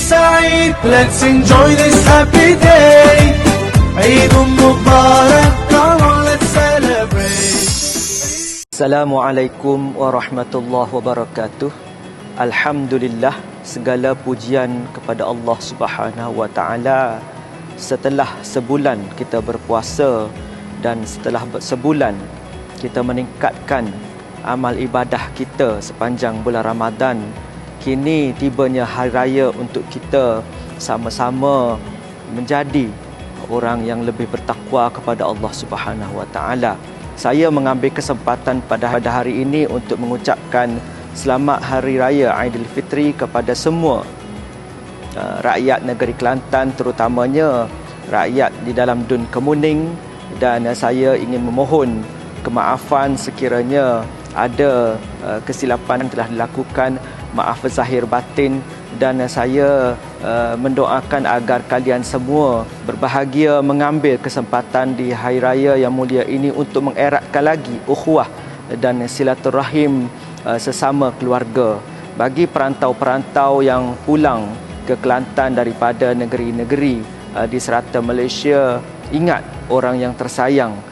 سعيد Let's enjoy this happy day عيد مبارك Come on let's celebrate Assalamualaikum warahmatullahi wabarakatuh. Alhamdulillah segala pujian kepada Allah Subhanahu wa taala. Setelah sebulan kita berpuasa dan setelah sebulan kita meningkatkan amal ibadah kita sepanjang bulan Ramadan. Kini tibanya hari raya untuk kita sama-sama menjadi orang yang lebih bertakwa kepada Allah Subhanahu wa taala. Saya mengambil kesempatan pada hari ini untuk mengucapkan selamat hari raya Aidilfitri kepada semua uh, rakyat negeri Kelantan terutamanya rakyat di dalam Dun Kemuning dan uh, saya ingin memohon kemaafan sekiranya ada uh, kesilapan yang telah dilakukan maaf zahir batin dan saya uh, mendoakan agar kalian semua berbahagia mengambil kesempatan di hari raya yang mulia ini untuk mengeratkan lagi ukhuwah dan silaturahim uh, sesama keluarga bagi perantau-perantau yang pulang ke Kelantan daripada negeri-negeri uh, di serata Malaysia. Ingat orang yang tersayang